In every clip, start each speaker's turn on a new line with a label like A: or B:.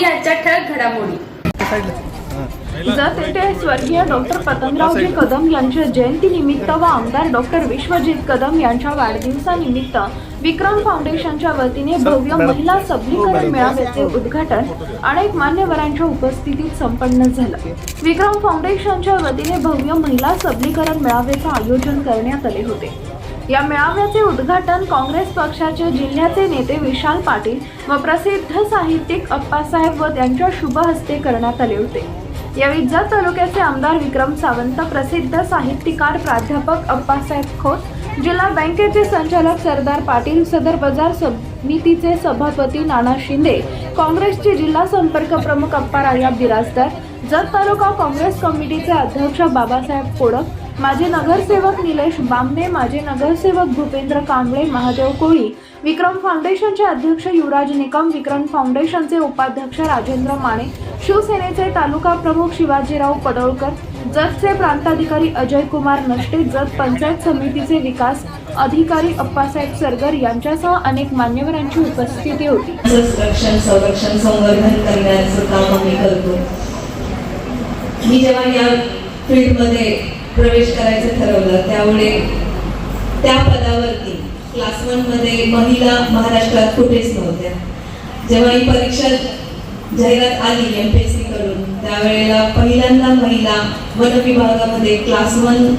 A: पाहूया आजच्या ठळक घडामोडी.
B: जत येथे स्वर्गीय डॉक्टर पतंगरावजी कदम यांच्या जयंतीनिमित्त व आमदार डॉक्टर विश्वजित कदम यांच्या वाढदिवसानिमित्त विक्रम फाउंडेशनच्या वतीने भव्य महिला सबलीकरण मेळाव्याचे उद्घाटन अनेक मान्यवरांच्या उपस्थितीत संपन्न झालं. विक्रम फाउंडेशनच्या वतीने भव्य महिला सबलीकरण मेळाव्याचे आयोजन करण्यात आले होते. या मेळाव्याचे उद्घाटन काँग्रेस पक्षाचे जिल्ह्याचे नेते विशाल पाटील व प्रसिद्ध साहित्यिक अप्पासाहेब व त्यांच्या शुभ हस्ते करण्यात आले होते. यावेळी जत तालुक्याचे आमदार विक्रम सावंत प्रसिद्ध साहित्यकार प्राध्यापक अप्पासाहेब खोत जिल्हा बँकेचे संचालक सरदार पाटील सदर बाजार समितीचे सभापती नाना शिंदे काँग्रेसचे जिल्हा संपर्क प्रमुख अप्पाराया बिराजदार जत तालुका काँग्रेस कमिटीचे अध्यक्ष बाबासाहेब कोडक माजी नगरसेवक निलेश बांबे माजी नगरसेवक भूपेंद्र कांबळे महादेव कोळी विक्रम फाउंडेशनचे अध्यक्ष युवराज निकम विक्रम फाउंडेशनचे उपाध्यक्ष राजेंद्र माने शिवसेनेचे तालुका प्रमुख शिवाजीराव पडोळकर जतचे प्रांताधिकारी अजय कुमार नष्टे जत पंचायत समितीचे विकास अधिकारी अप्पासाहेब सरगर यांच्यासह अनेक मान्यवरांची उपस्थिती होती.
C: संरक्षण संरक्षण संवर्धन करण्याचं काम आम्ही करतो. मी जेव्हा या फील्डमध्ये प्रवेश करायचं ठरवलं. त्यामुळे त्या पदावरती क्लास वनमध्ये महिला महाराष्ट्रात कुठेच नव्हत्या. जेव्हा ही परीक्षा जाहिरात आली एम पी एस सी कडून त्यावेळेला पहिल्यांदा महिला वन विभागामध्ये क्लास वन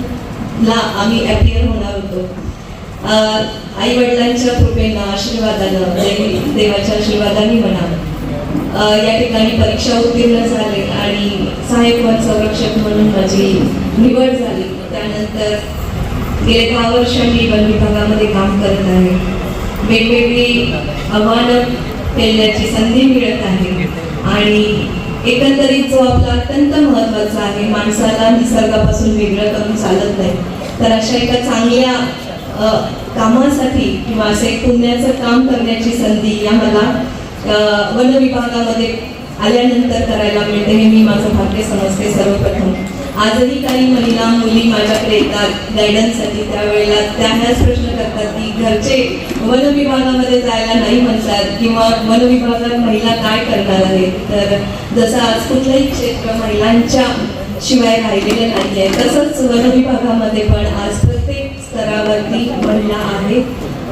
C: ला आम्ही अपियर होणार होतो. आई वडिलांच्या कृपेनं आशीर्वादानं देवी- देवाच्या आशीर्वादाने म्हणा या ठिकाणी परीक्षा उत्तीर्ण झाले आणि सहाय्यक वन संरक्षक म्हणून माझी निवड झाली. त्यानंतर गेले दहा वर्ष मी वन विभागामध्ये काम करत आहे. वेगवेगळी आव्हानं पेलण्याची संधी मिळत आहे. आणि एकंदरीत जो आपला अत्यंत महत्त्वाचा आहे माणसाला निसर्गापासून वेगळं करून चालत नाही तर अशा एका चांगल्या कामासाठी किंवा असे पुण्याचं काम करण्याची संधी या मला वन विभागामध्ये आल्यानंतर करायला मिळते हे मी माझं भाग्य समजते सर्वप्रथम. आजही काही महिला मुली माझ्याकडे येतात गायडन्ससाठी त्यावेळेला त्या ह्याच प्रश्न करतात की घरचे वन विभागामध्ये जायला नाही म्हणतात किंवा वन विभागात महिला काय करणार आहेत? तर जसं आज कुठलंही क्षेत्र महिलांच्या शिवाय राहिलेलं नाही आहे तसंच वन विभागामध्ये पण आज प्रत्येक स्तरावरती महिला आहेत.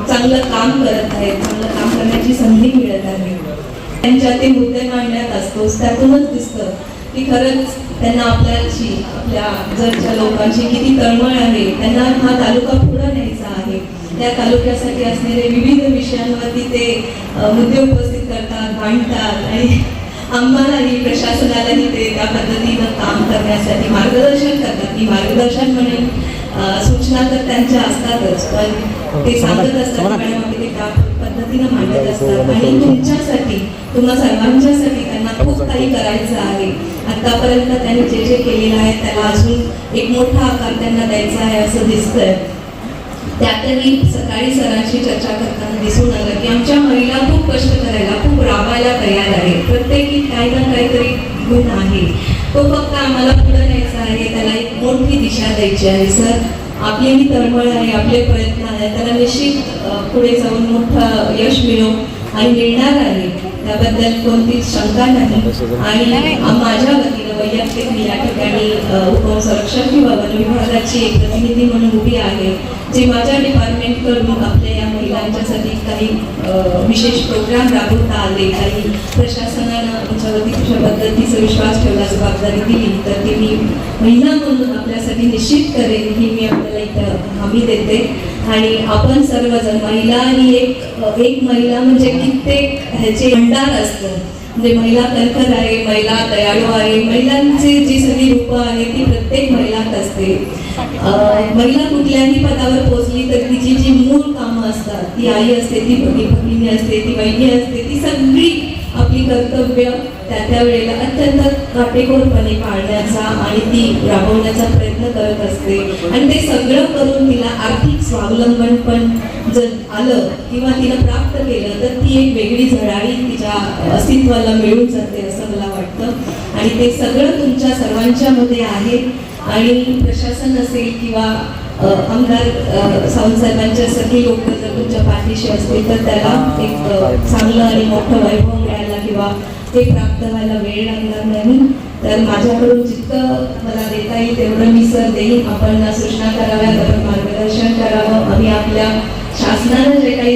C: चांगलं काम करत आहेत चांगलं काम करण्याची संधी मिळत आहे. त्यांच्या ते मुद्दे मांडण्यात असतोच त्यातूनच दिसतं की खरंच त्यांना आपल्याची आपल्या जरच्या लोकांची किती तळमळ आहे. त्यांना हा तालुका पुढे न्यायचा आहे. त्या तालुक्यासाठी असलेले विविध विषयांवरती ते मुद्दे उपस्थित करतात मांडतात आणि आम्हालाही प्रशासनालाही ते त्या पद्धतीनं काम करण्यासाठी मार्गदर्शन करतात. की मार्गदर्शन म्हणून सूचना तर त्यांच्या असतातच पण ते सांगत असतात मॅडम पद्धतीनं मांडत असतात. आणि तुमच्यासाठी तुम्हा सर्वांच्यासाठी त्यांना खूप काही करायचं आहे. आतापर्यंत त्यांनी जे जे केलेलं आहे त्याला अजून एक मोठा आकार त्यांना द्यायचा आहे असं दिसतंय. त्यातही सकाळी सरांशी चर्चा करताना दिसून आलं की आमच्या महिला खूप कष्ट करायला खूप राबायला तयार आहे. प्रत्येकी काही ना काहीतरी गुण आहे. तो फक्त आम्हाला पुढे न्यायचा आहे त्याला एक मोठी दिशा द्यायची आहे सर. आपली ही तळमळ आहे आपले प्रयत्न आहे. त्याला निश्चित पुढे जाऊन मोठं यश मिळो आणि मिळणार आहे त्याबद्दल कोणतीच शंका नाही. आणि माझ्या वतीनं वैयक्तिक मी या ठिकाणी अ, उपसंरक्षक किंवा वन विभागाची एक प्रतिनिधी म्हणून उभी आहे जे माझ्या डिपार्टमेंटकडून आपल्या या महिलांच्यासाठी काही विशेष प्रोग्राम राबवता आले काही प्रशासनानं आमच्यावरती कशा पद्धतीचा विश्वास ठेवला जबाबदारी दिली तर ती मी महिला म्हणून आपल्यासाठी निश्चित करेन ही मी आपल्याला इथं हमी देते. आणि आपण सर्वजण महिला ही एक एक महिला म्हणजे कित्येक ह्याचे भंडार असतं. म्हणजे महिला कणखर आहे महिला दयाळू आहे महिलांची जी सगळी रूपं आहे ती प्रत्येक महिलात असते. महिला कुठल्याही पदावर पोहोचली तर तिची जी मूळ कामं असतात ती आई असते ती भगी भगिनी असते ती बहिणी असते ती सगळी आपली कर्तव्य त्या त्या वेळेला अत्यंत काटेकोरपणे पाळण्याचा आणि ती राबवण्याचा प्रयत्न करत असते. आणि ते सगळं करून तिला आर्थिक स्वावलंबन पण जर आलं किंवा तिला प्राप्त केलं तर ती एक वेगळी झळाळी तिच्या अस्तित्वाला मिळून जाते असं मला वाटतं. आणि ते सगळं तुमच्या सर्वांच्या मध्ये आहे. आणि प्रशासन असेल किंवा आमदार अ, सगळी लोक जर तुमच्या पाठीशी असतील तर त्याला एक चांगलं आणि मोठं वैभव किंवा हे प्राप्त व्हायला वेळ लागणार नाही. तर माझ्याकडून जितकं मला देता येईल तेवढं मी सर देईन आपण सूचना कराव्यात आपण मार्गदर्शन करावं. आम्ही आपल्या शासनानं जे काही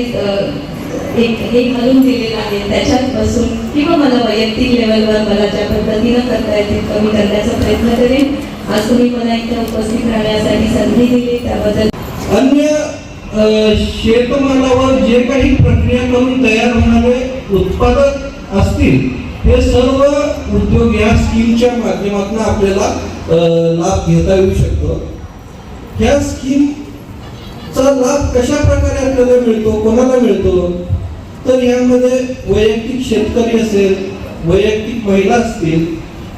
C: एक हे घालून दिलेलं आहे त्याच्यात बसून किंवा मला वैयक्तिक लेवलवर मला ज्या पद्धतीनं करता येतील कमी करण्याचा प्रयत्न करेन. आज तुम्ही मला इथे उपस्थित राहण्यासाठी संधी दिली त्याबद्दल
D: अन्य शेतमालावर जे काही प्रक्रिया करून तयार होणारे उत्पादक असतील. हे सर्व उद्योग या स्कीमच्या माध्यमातून आपल्याला लाभ घेता येऊ शकतो. ह्या स्कीमचा लाभ कशा प्रकारे आपल्याला मिळतो कोणाला मिळतो? तर यामध्ये वैयक्तिक शेतकरी असेल वैयक्तिक महिला असतील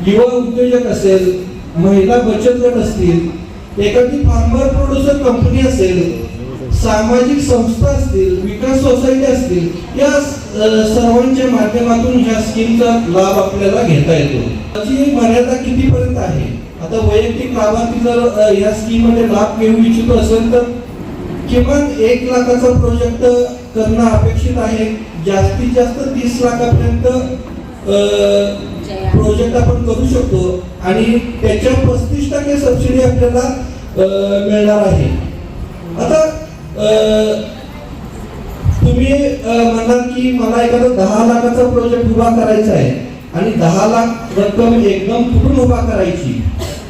D: युवा उद्योजक असेल महिला बचत गट असतील एखादी फार्मर प्रोड्युसर कंपनी असेल सामाजिक संस्था असतील विकास सोसायटी असतील या सर्वांच्या माध्यमातून ह्या स्कीमचा लाभ आपल्याला घेता येतो. त्याची मर्यादा कितीपर्यंत आहे? आता वैयक्तिक लाभार्थी जर या स्कीममध्ये लाभ घेऊ इच्छितो असेल तर किमान एक लाखाचा प्रोजेक्ट करणं अपेक्षित आहे. जास्तीत जास्त तीस लाखापर्यंत प्रोजेक्ट आपण करू शकतो आणि त्याच्या पस्तीस टक्के सबसिडी आपल्याला मिळणार आहे. आता तुम्ही म्हणाल की मला एखादा दहा लाखाचा प्रोजेक्ट उभा करायचा आहे आणि दहा लाख रक्कम एकदम कुठून उभा करायची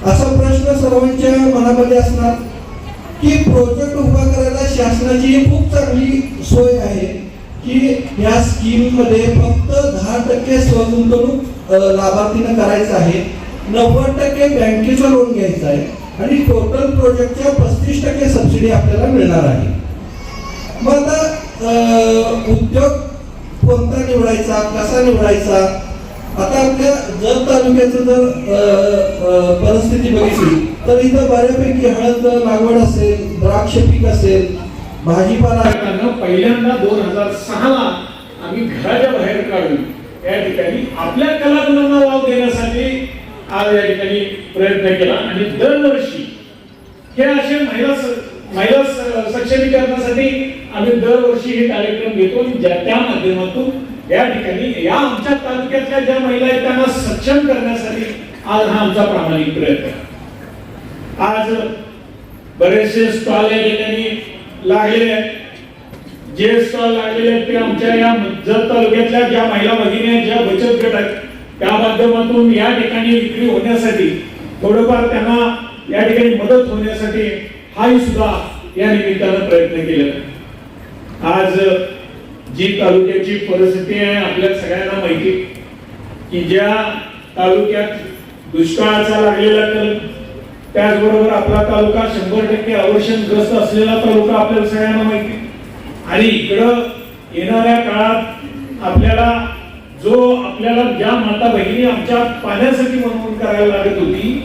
D: असा प्रश्न सर्वांच्या मनामध्ये असणार. की प्रोजेक्ट उभा करायला शासनाची खूप चांगली सोय आहे की या स्कीममध्ये फक्त दहा टक्के स्वगुंतवणूक लाभार्थीनं करायचं आहे नव्वद टक्के बँकेचं लोन घ्यायचं आहे आणि टोटल प्रोजेक्टच्या पस्तीस टक्के सबसिडी आपल्याला मिळणार आहे. मग आता उद्योग कोणता निवडायचा कसा निवडायचा? आता आपल्या जत तालुक्याचं जर परिस्थिती बघितली तर इथं बऱ्यापैकी हळद लागवड असेल द्राक्ष पीक असेल भाजीपाला
E: पहिल्यांदा दोन हजार सहाला आम्ही घराच्या बाहेर काढून या ठिकाणी आपल्या कलागुणांना वाव देण्यासाठी आज या ठिकाणी प्रयत्न केला. आणि दरवर्षी हे असे महिला महिला सक्षमीकरणासाठी आम्ही दरवर्षी हे कार्यक्रम घेतो आणि ज्या त्या माध्यमातून या ठिकाणी या आमच्या तालुक्यातल्या ज्या महिला आहेत त्यांना सक्षम करण्यासाठी आज हा आमचा प्रामाणिक प्रयत्न आहे. आज बरेचसे स्टॉल या ठिकाणी लागलेले जे स्टॉल लागलेले आहेत ते आमच्या या जत तालुक्यातल्या ज्या महिला भगिनी आहेत ज्या बचत गट आहेत त्या माध्यमातून या ठिकाणी विक्री होण्यासाठी थोडंफार त्यांना या ठिकाणी मदत होण्यासाठी हाही सुद्धा या निमित्तानं प्रयत्न केलेला आहे. आज जी तालुक्याची परिस्थिती आहे आपल्या सगळ्यांना माहिती. की ज्या तालुक्यात दुष्काळाचा लागलेला कल त्याचबरोबर आपला तालुका शंभर टक्के अवर्षणग्रस्त असलेला तालुका आपल्याला सगळ्यांना माहिती. आणि इकडं येणाऱ्या काळात आपल्याला जो आपल्याला ज्या माता बहिणी आमच्या पाण्यासाठी म्हणून करायला लागत होती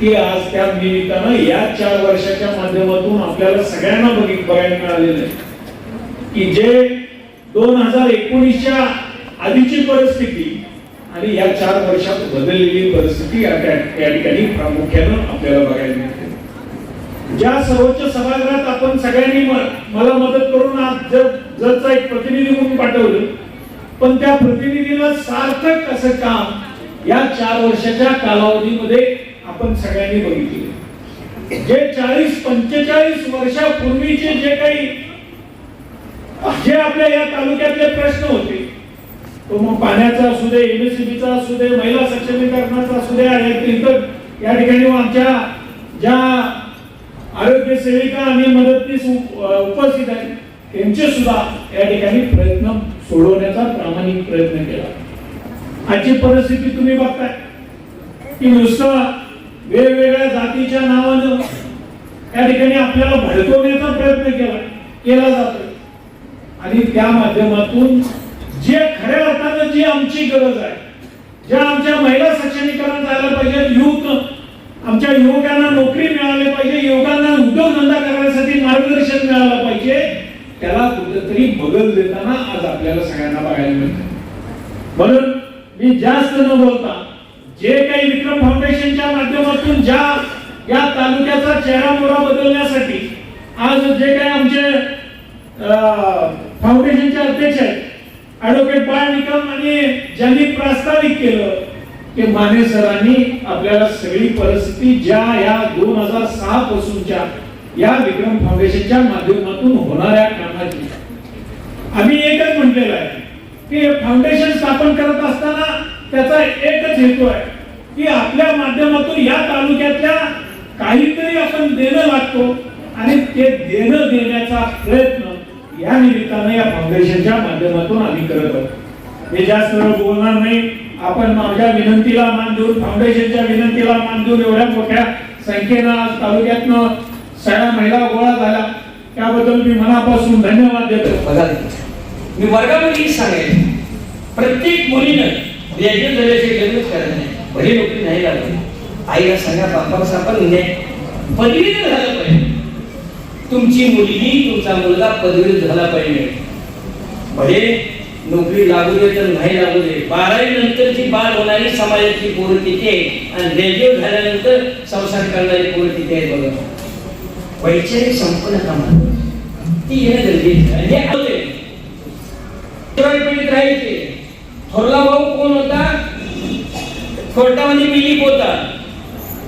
E: ती आज त्या निमित्तानं या चार वर्षाच्या माध्यमातून आपल्याला सगळ्यांना बघित बघायला मिळालेलं आहे. की जे दोन हजार एकोणीसच्या आधीची परिस्थिती आणि या चार वर्षात बदललेली परिस्थिती या ठिकाणी प्रामुख्यानं आपल्याला बघायला मिळते. ज्या सर्वोच्च सभागृहात आपण सगळ्यांनी मला मदत करून आज जर जरचा एक प्रतिनिधी म्हणून पाठवलं पण त्या प्रतिनिधीला सार्थक असं काम या चार वर्षाच्या कालावधीमध्ये आपण सगळ्यांनी बघितले. जे चाळीस पंचेचाळीस वर्षापूर्वीचे जे काही जे आपल्या या तालुक्यातले प्रश्न होते तो मग पाण्याचा असू दे एमएससीबीचा असू दे महिला सक्षमीकरणाचा असू दे आणि इतर या ठिकाणी आमच्या ज्या आरोग्य सेविका आणि मदतनीस उपस्थित आहेत त्यांचे सुद्धा या ठिकाणी प्रयत्न सोडवण्याचा प्रामाणिक प्रयत्न केला. आजची परिस्थिती तुम्ही बघताय की नुसतं वेगवेगळ्या जातीच्या नावानं या ठिकाणी आपल्याला भडकवण्याचा प्रयत्न केला केला जातो आणि त्या माध्यमातून जे खऱ्या अर्थानं जी आमची गरज आहे ज्या आमच्या महिला सक्षमीकरण झालं पाहिजे युवक आमच्या युवकांना नोकरी मिळाली पाहिजे युवकांना उद्योगधंदा करण्यासाठी मार्गदर्शन मिळालं पाहिजे त्याला कुठेतरी बदल देताना आज आपल्याला सगळ्यांना बघायला मिळतं. म्हणून मी जास्त न बोलता जे काही विक्रम फाउंडेशनच्या माध्यमातून ज्या या तालुक्याचा चेहरा मोहरा बदलण्यासाठी आज जे काही आमचे अं, फाउंडेशनचे अध्यक्ष आहेत ऍडव्होकेट बाळ निकम आणि ज्यांनी प्रास्ताविक केलं की माने सरांनी आपल्याला सगळी परिस्थिती ज्या या दोन हजार सहा पासूनच्या या विक्रम फाउंडेशनच्या माध्यमातून होणाऱ्या कामाची. आम्ही एकच म्हटलेलं आहे की फाउंडेशन स्थापन करत असताना त्याचा एकच हेतू आहे की आपल्या माध्यमातून या तालुक्यातल्या काहीतरी आपण देणं लागतो आणि ते देणं देण्याचा प्रयत्न या निमित्तानं या फाउंडेशनच्या माध्यमातून आम्ही करत आहोत. मी जास्त बोलणार नाही. आपण माझ्या विनंतीला मान देऊन फाउंडेशनच्या विनंतीला मान देऊन एवढ्या मोठ्या संख्येनं आज तालुक्यातनं सगळ्या महिला गोळा झाल्या. त्याबद्दल मी मनापासून धन्यवाद देतो.
F: मी वर्गामध्ये सांगेन. प्रत्येक मुलीनं ग्रॅज्युएट झाल्याचे लग्नच करायचं नाही भले नोकरी नाही लागली. आईला सांगा बापाला सांगा न्याय पदवीधर झालं पाहिजे. तुमची मुलगी तुमचा मुलगा पदवीत झाला पाहिजे. म्हणजे नोकरी लागू दे तर नाही लागू दे. बारावी नंतरची बाल होणारी समाजाची पोरं तिथे आणि ग्रॅज्युएट झाल्यानंतर संसार करणारी पोरं तिथे आहेत बघा? वैचारिक संपन्नता कामात ती येणं गरजेचं आहे. हे होते पिढीत राहायचे. थोरला भाऊ कोण होता? कोर्टामध्ये मिलीप होता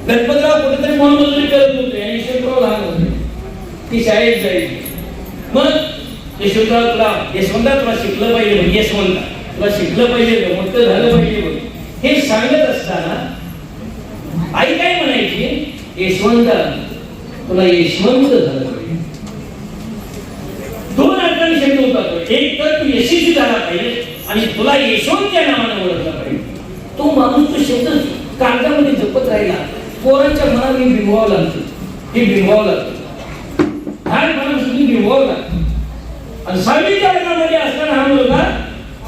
F: गणपतराव कुठेतरी मोलमजुरी करत होते. आणि यशवंतराव लहान होते. ती शाळेत जाईल मग यशवंतराव तुला यशवंता तुला शिकलं पाहिजे म्हणजे यशवंत तुला शिकलं पाहिजे मोठं झालं पाहिजे बघ. हे सांगत असताना आई काय म्हणायची? यशवंता तुला यशवंत झालं पाहिजे. दोन अडचणी शब्द होतात. एक तर तू यशस्वी झाला पाहिजे आणि तुला यशवंत या नावाने ओळखला पाहिजे. तो माणूस तो शब्द कागदामध्ये जपत राहिला. पोरांच्या मनात मी बिंबवावं लागतो. हे बिंबवावं लागतं. लहानपणा सुद्धा बिंबवावं लागतं आणि सहावीच्या वर्गामध्ये असताना हा मुलगा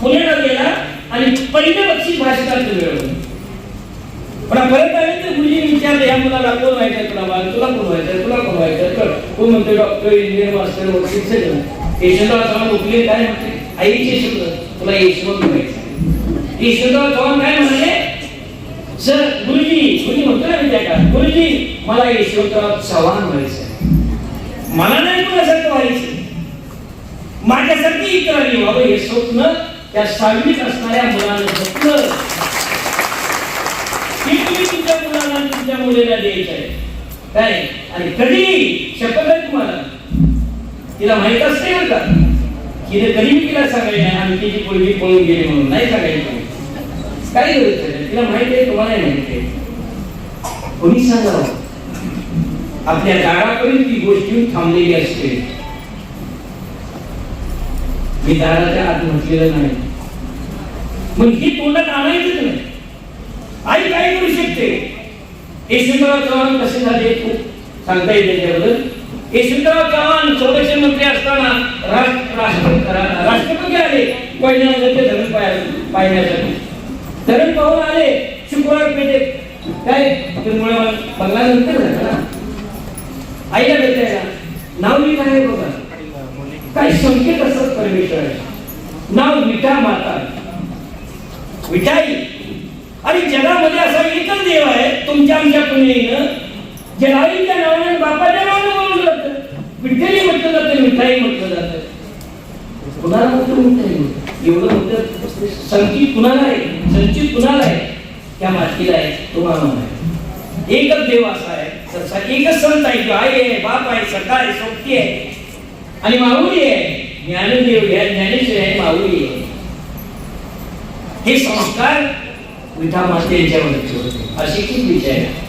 F: पुण्याला गेला आणि पहिलं बक्षीस भाषेतात मिळवलं. पण परत आले तर गुरुजी विचारले या मुलाला कोण व्हायचं? तुला बाळ तुला कोण व्हायचं? तुला कोण व्हायचं? तर तो म्हणतो डॉक्टर इंजिनियर मास्टर वगैरे शिक्षक यशवंतराव चव्हाण उठले काय म्हणते आईचे शब्द. तुला यशवंत व्हायचं यशवंतराव चव्हाण काय म्हणाले? सर गुरुजी गुरुजी म्हणतो ना विद्या का गुरुजी मला यशवंतराव चव्हाण व्हायचं मला नाही तुझ्यासारखं व्हायचं माझ्यासारखी इतरांनी व्हावं हे स्वप्न त्या सावलीत असणाऱ्या मुलानं स्वप्न हे तुम्ही तुमच्या मुलाला तुमच्या मुलीला द्यायचं आहे. काय? आणि कधी? शपथ आहे तुम्हाला. तिला माहीत असते बरं का? तिने कधी मी तिला सांगायचं नाही आम्ही तिची पोळगी पळून गेली म्हणून. नाही सांगायचं काय गरज नाही तिला माहिती आहे तुम्हालाही माहिती आहे. कोणी सांगावं? आपल्या दारापर्यंत ती गोष्टी थांबलेली असते. मी दाराच्या आत म्हटलेलं नाही. मग ही तोंडात आणायचंच नाही. आई काय करू शकते? यशवंतराव चव्हाण कसे झाले? सांगता येईल त्याच्याबद्दल. यशवंतराव चव्हाण संरक्षण मंत्री असताना राष्ट्रपती आले. पहिल्यांदा धरण पाहण्यासाठी. धरण पाहून आले. शुक्रवार पेठेत काय त्यामुळे बंगला नंतर झालं ना. आईला भेटायला. नाव लिहिलं आहे बघा. काही संकेत असत परमेश्वर नाव विटा माता. विठाई आणि जगामध्ये असा एकच देव आहे तुमच्या आमच्या पुण्याईनं जगाईच्या नावाने बापाच्या नावाने बोललं जातं. विठ्ठली म्हटलं जातं मिठाई म्हटलं जातं. कुणाला म्हटलं मिठाई एवढं मोठं संचित कुणाला आहे? संचित कुणाला आहे? त्या मातीला आहे तुम्हाला आहे. एकच देव असा. आहे एकच संत आहे तो आई आहे बाप आहे सखा आहे सोबती आहे. आणि माऊली आहे. ज्ञानदेव या ज्ञानेश्वर आहे माऊली आहे. हे संस्कार विठा माते यांच्यामध्ये होते अशी खूप विचार आहे.